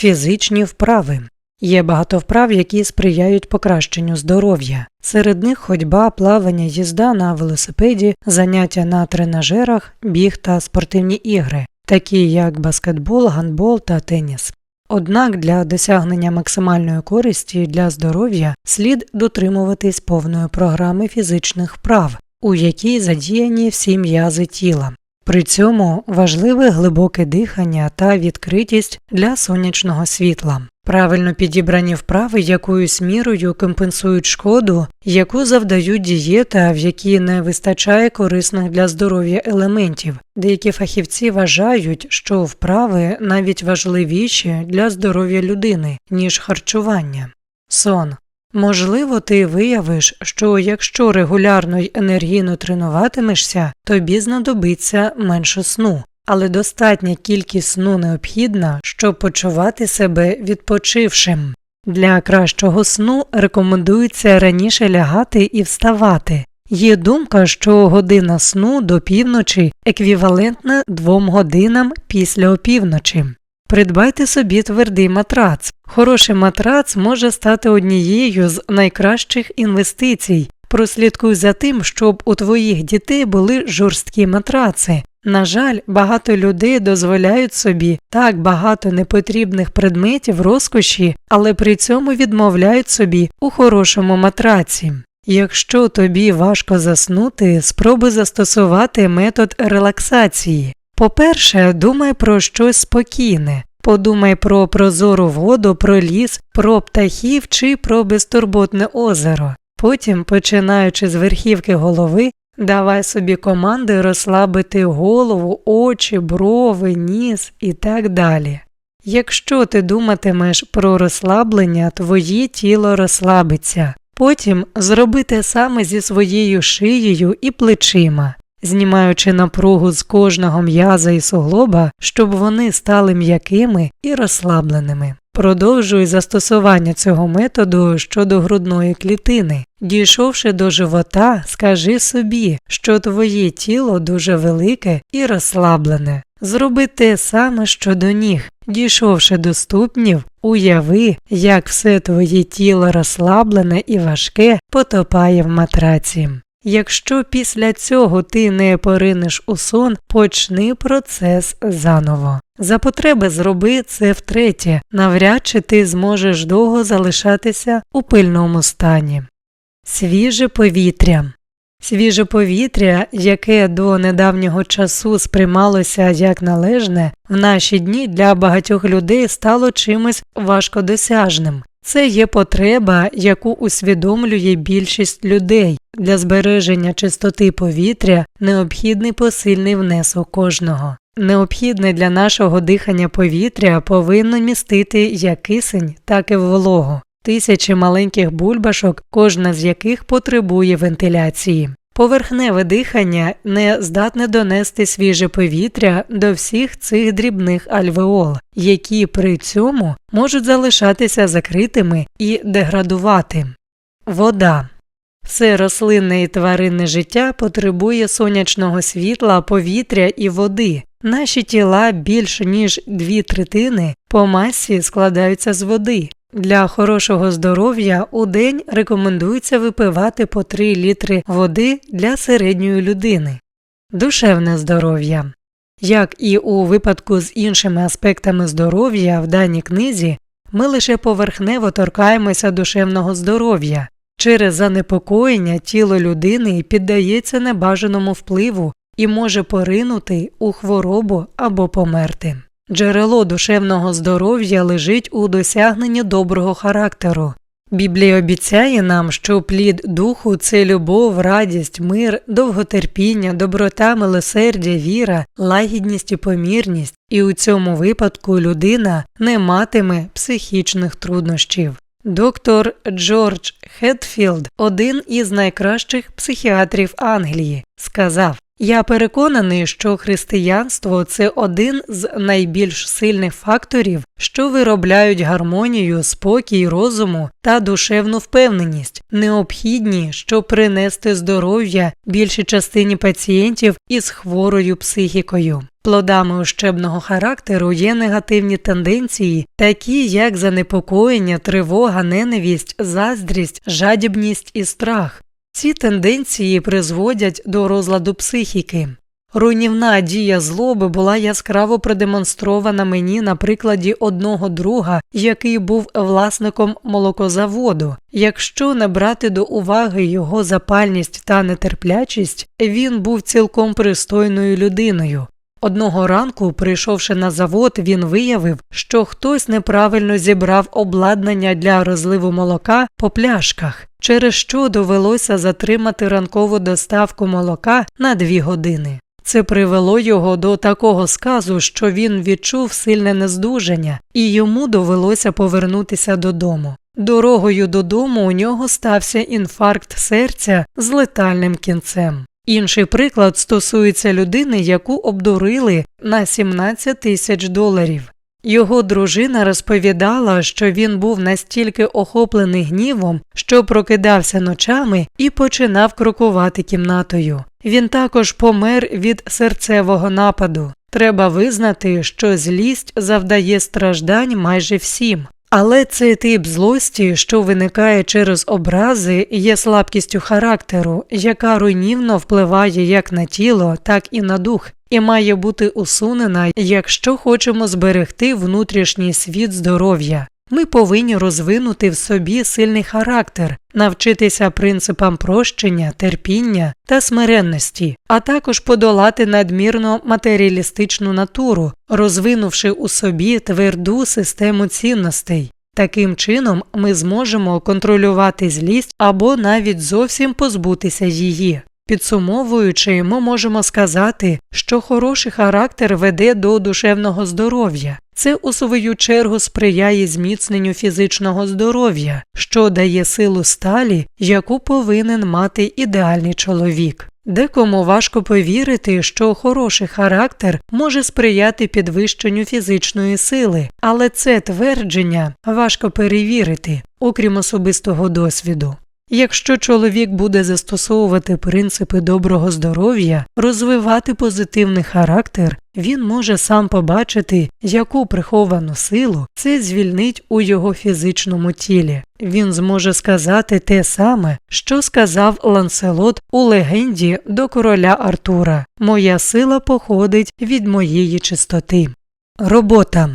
Фізичні вправи. Є багато вправ, які сприяють покращенню здоров'я. Серед них ходьба, плавання, їзда на велосипеді, заняття на тренажерах, біг та спортивні ігри, такі як баскетбол, гандбол та теніс. Однак для досягнення максимальної користі для здоров'я слід дотримуватись повної програми фізичних вправ, у якій задіяні всі м'язи тіла. При цьому важливе глибоке дихання та відкритість для сонячного світла. Правильно підібрані вправи якоюсь мірою компенсують шкоду, яку завдають дієта, в якій не вистачає корисних для здоров'я елементів. Деякі фахівці вважають, що вправи навіть важливіші для здоров'я людини, ніж харчування. Сон. Можливо, ти виявиш, що якщо регулярно й енергійно тренуватимешся, тобі знадобиться менше сну, але достатня кількість сну необхідна, щоб почувати себе відпочившим. Для кращого сну рекомендується раніше лягати і вставати. Є думка, що година сну до півночі еквівалентна двом годинам після опівночі. Придбайте собі твердий матрац. Хороший матрац може стати однією з найкращих інвестицій. Прослідкуй за тим, щоб у твоїх дітей були жорсткі матраци. На жаль, багато людей дозволяють собі так багато непотрібних предметів розкоші, але при цьому відмовляють собі у хорошому матраці. Якщо тобі важко заснути, спробуй застосувати метод релаксації. По-перше, думай про щось спокійне, подумай про прозору воду, про ліс, про птахів чи про безтурботне озеро. Потім, починаючи з верхівки голови, давай собі команди розслабити голову, очі, брови, ніс і так далі. Якщо ти думатимеш про розслаблення, твоє тіло розслабиться. Потім зроби те саме зі своєю шиєю і плечима знімаючи напругу з кожного м'яза і суглоба, щоб вони стали м'якими і розслабленими. Продовжуй застосування цього методу щодо грудної клітини. Дійшовши до живота, скажи собі, що твоє тіло дуже велике і розслаблене. Зроби те саме щодо ніг. Дійшовши до ступнів, уяви, як все твоє тіло розслаблене і важке потопає в матраці. Якщо після цього ти не поринеш у сон, почни процес заново. За потреби зроби це втретє, навряд чи ти зможеш довго залишатися у пильному стані. Свіже повітря. Свіже повітря, яке до недавнього часу сприймалося як належне, в наші дні для багатьох людей стало чимось важкодосяжним. Це є потреба, яку усвідомлює більшість людей. Для збереження чистоти повітря необхідний посильний внесок кожного. Необхідне для нашого дихання повітря повинно містити як кисень, так і вологу. Тисячі маленьких бульбашок, кожна з яких потребує вентиляції. Поверхневе дихання не здатне донести свіже повітря до всіх цих дрібних альвеол, які при цьому можуть залишатися закритими і деградувати. Вода все рослинне і тваринне життя потребує сонячного світла, повітря і води. Наші тіла більш ніж дві третини по масі складаються з води. Для хорошого здоров'я у день рекомендується випивати по 3 літри води для середньої людини. Душевне здоров'я. Як і у випадку з іншими аспектами здоров'я в даній книзі, ми лише поверхнево торкаємося душевного здоров'я. Через занепокоєння тіло людини піддається небажаному впливу і може поринути у хворобу або померти. Джерело душевного здоров'я лежить у досягненні доброго характеру. Біблія обіцяє нам, що плід духу це любов, радість, мир, довготерпіння, доброта, милосердя, віра, лагідність і помірність, і у цьому випадку людина не матиме психічних труднощів. Доктор Джордж Хетфілд, один із найкращих психіатрів Англії, сказав Я переконаний, що християнство це один з найбільш сильних факторів, що виробляють гармонію, спокій розуму та душевну впевненість, необхідні, щоб принести здоров'я більшій частині пацієнтів із хворою психікою. Плодами ущебного характеру є негативні тенденції, такі як занепокоєння, тривога, ненависть, заздрість, жадібність і страх. Ці тенденції призводять до розладу психіки. Руйнівна дія злоби була яскраво продемонстрована мені на прикладі одного друга, який був власником молокозаводу. Якщо не брати до уваги його запальність та нетерплячість, він був цілком пристойною людиною. Одного ранку, прийшовши на завод, він виявив, що хтось неправильно зібрав обладнання для розливу молока по пляшках, через що довелося затримати ранкову доставку молока на дві години. Це привело його до такого сказу, що він відчув сильне нездужання, і йому довелося повернутися додому. Дорогою додому у нього стався інфаркт серця з летальним кінцем. Інший приклад стосується людини, яку обдурили на 17 тисяч доларів. Його дружина розповідала, що він був настільки охоплений гнівом, що прокидався ночами і починав крокувати кімнатою. Він також помер від серцевого нападу. Треба визнати, що злість завдає страждань майже всім. Але цей тип злості, що виникає через образи, є слабкістю характеру, яка руйнівно впливає як на тіло, так і на дух, і має бути усунена, якщо хочемо зберегти внутрішній світ здоров'я. Ми повинні розвинути в собі сильний характер, навчитися принципам прощення, терпіння та смиренності, а також подолати надмірно матеріалістичну натуру, розвинувши у собі тверду систему цінностей. Таким чином ми зможемо контролювати злість або навіть зовсім позбутися її. Підсумовуючи, ми можемо сказати, що хороший характер веде до душевного здоров'я. Це у свою чергу сприяє зміцненню фізичного здоров'я, що дає силу сталі, яку повинен мати ідеальний чоловік. Декому важко повірити, що хороший характер може сприяти підвищенню фізичної сили, але це твердження важко перевірити, окрім особистого досвіду. Якщо чоловік буде застосовувати принципи доброго здоров'я, розвивати позитивний характер, він може сам побачити, яку приховану силу це звільнить у його фізичному тілі. Він зможе сказати те саме, що сказав Ланселот у легенді до короля Артура Моя сила походить від моєї чистоти. Робота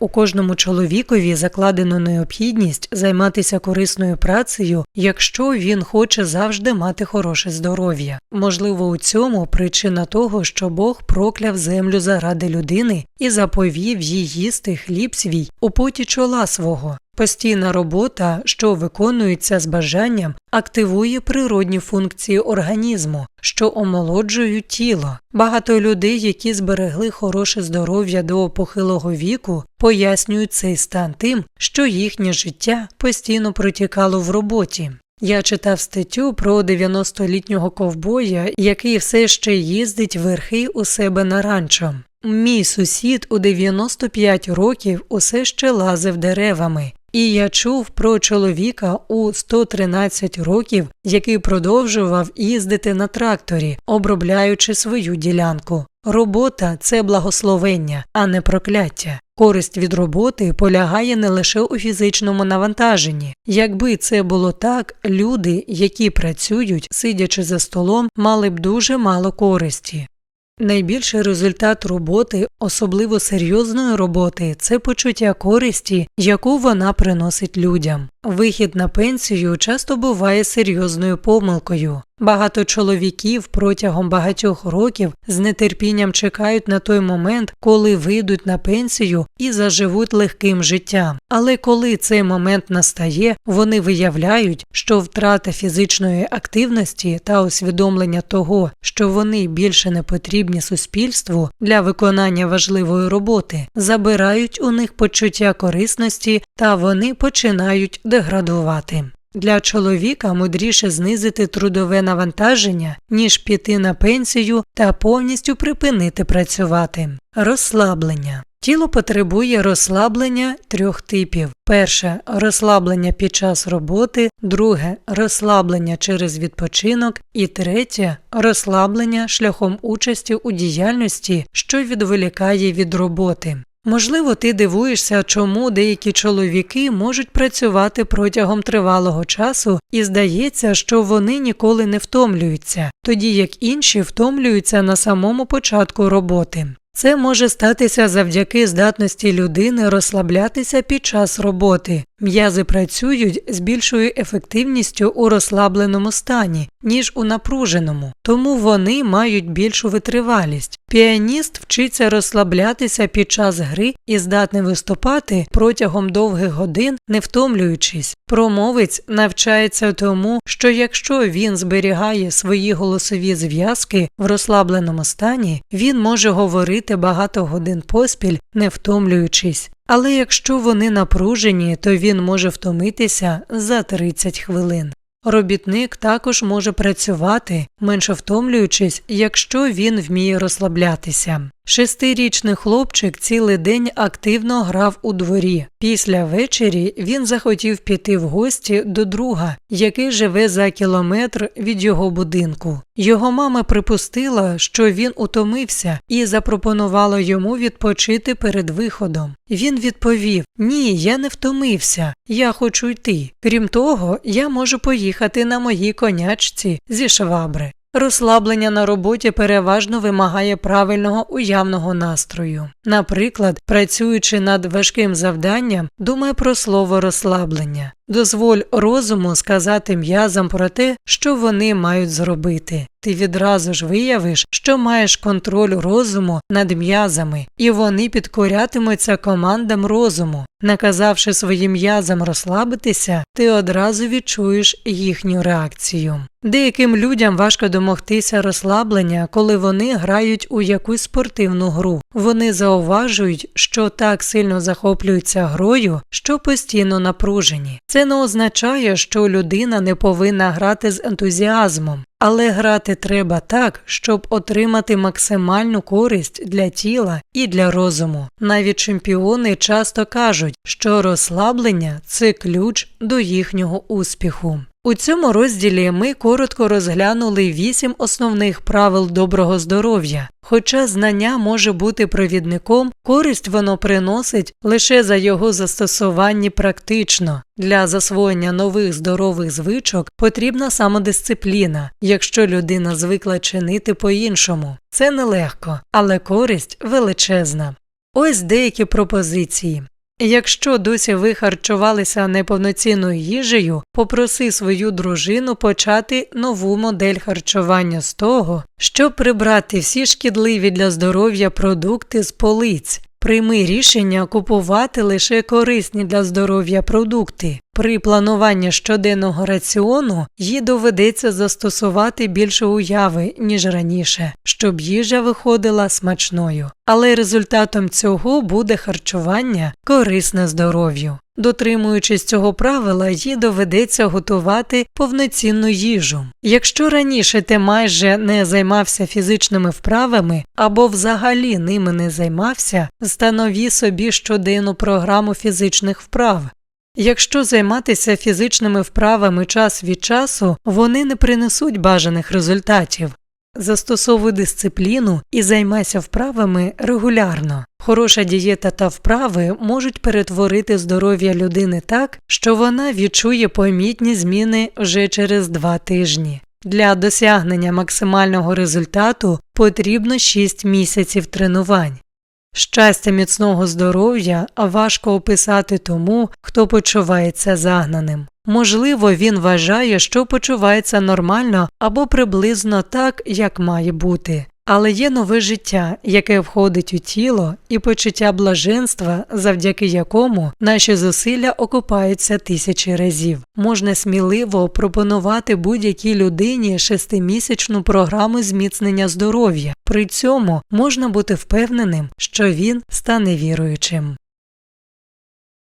у кожному чоловікові закладено необхідність займатися корисною працею, якщо він хоче завжди мати хороше здоров'я. Можливо, у цьому причина того, що Бог прокляв землю заради людини і заповів їй їсти хліб свій у поті чола свого. Постійна робота, що виконується з бажанням, активує природні функції організму, що омолоджують тіло. Багато людей, які зберегли хороше здоров'я до похилого віку, пояснюють цей стан тим, що їхнє життя постійно протікало в роботі. Я читав статтю про 90-літнього ковбоя, який все ще їздить верхи у себе на ранчо. Мій сусід у 95 років усе ще лазив деревами, і я чув про чоловіка у 113 років, який продовжував їздити на тракторі, обробляючи свою ділянку. Робота це благословення, а не прокляття. Користь від роботи полягає не лише у фізичному навантаженні. Якби це було так, люди, які працюють, сидячи за столом, мали б дуже мало користі. Найбільший результат роботи, особливо серйозної роботи, це почуття користі, яку вона приносить людям. Вихід на пенсію часто буває серйозною помилкою. Багато чоловіків протягом багатьох років з нетерпінням чекають на той момент, коли вийдуть на пенсію і заживуть легким життям. Але коли цей момент настає, вони виявляють, що втрата фізичної активності та усвідомлення того, що вони більше не потрібні суспільству для виконання важливої роботи, забирають у них почуття корисності та вони починають деградувати. Для чоловіка мудріше знизити трудове навантаження, ніж піти на пенсію та повністю припинити працювати. Розслаблення. Тіло потребує розслаблення трьох типів: перше розслаблення під час роботи, друге розслаблення через відпочинок, і третє розслаблення шляхом участі у діяльності, що відволікає від роботи. Можливо, ти дивуєшся, чому деякі чоловіки можуть працювати протягом тривалого часу, і здається, що вони ніколи не втомлюються, тоді як інші втомлюються на самому початку роботи. Це може статися завдяки здатності людини розслаблятися під час роботи. М'язи працюють з більшою ефективністю у розслабленому стані, ніж у напруженому, тому вони мають більшу витривалість. Піаніст вчиться розслаблятися під час гри і здатний виступати протягом довгих годин, не втомлюючись. Промовець навчається тому, що якщо він зберігає свої голосові зв'язки в розслабленому стані, він може говорити багато годин поспіль, не втомлюючись. Але якщо вони напружені, то він може втомитися за 30 хвилин. Робітник також може працювати, менше втомлюючись, якщо він вміє розслаблятися. Шестирічний хлопчик цілий день активно грав у дворі. Після вечері він захотів піти в гості до друга, який живе за кілометр від його будинку. Його мама припустила, що він утомився, і запропонувала йому відпочити перед виходом. Він відповів: Ні, я не втомився, я хочу йти. Крім того, я можу поїхати на моїй конячці зі швабри. Розслаблення на роботі переважно вимагає правильного уявного настрою. Наприклад, працюючи над важким завданням, думай про слово розслаблення. Дозволь розуму сказати м'язам про те, що вони мають зробити. Ти відразу ж виявиш, що маєш контроль розуму над м'язами, і вони підкорятимуться командам розуму. Наказавши своїм м'язам розслабитися, ти одразу відчуєш їхню реакцію. Деяким людям важко домогтися розслаблення, коли вони грають у якусь спортивну гру. Вони зауважують, що так сильно захоплюються грою, що постійно напружені. Це не означає, що людина не повинна грати з ентузіазмом, але грати треба так, щоб отримати максимальну користь для тіла і для розуму. Навіть чемпіони часто кажуть, що розслаблення це ключ до їхнього успіху. У цьому розділі ми коротко розглянули вісім основних правил доброго здоров'я. Хоча знання може бути провідником, користь воно приносить лише за його застосуванні практично. Для засвоєння нових здорових звичок потрібна самодисципліна, якщо людина звикла чинити по-іншому. Це нелегко, але користь величезна. Ось деякі пропозиції. Якщо досі ви харчувалися неповноцінною їжею, попроси свою дружину почати нову модель харчування з того, щоб прибрати всі шкідливі для здоров'я продукти з полиць. Прийми рішення купувати лише корисні для здоров'я продукти. При плануванні щоденного раціону їй доведеться застосувати більше уяви, ніж раніше, щоб їжа виходила смачною. Але результатом цього буде харчування корисне здоров'ю. Дотримуючись цього правила, їй доведеться готувати повноцінну їжу. Якщо раніше ти майже не займався фізичними вправами або взагалі ними не займався, станові собі щоденну програму фізичних вправ. Якщо займатися фізичними вправами час від часу, вони не принесуть бажаних результатів. Застосовуй дисципліну і займайся вправами регулярно. Хороша дієта та вправи можуть перетворити здоров'я людини так, що вона відчує помітні зміни вже через два тижні. Для досягнення максимального результату потрібно 6 місяців тренувань. Щастя міцного здоров'я важко описати тому, хто почувається загнаним. Можливо, він вважає, що почувається нормально або приблизно так, як має бути. Але є нове життя, яке входить у тіло, і почуття блаженства, завдяки якому наші зусилля окупаються тисячі разів. Можна сміливо пропонувати будь-якій людині шестимісячну програму зміцнення здоров'я. При цьому можна бути впевненим, що він стане віруючим.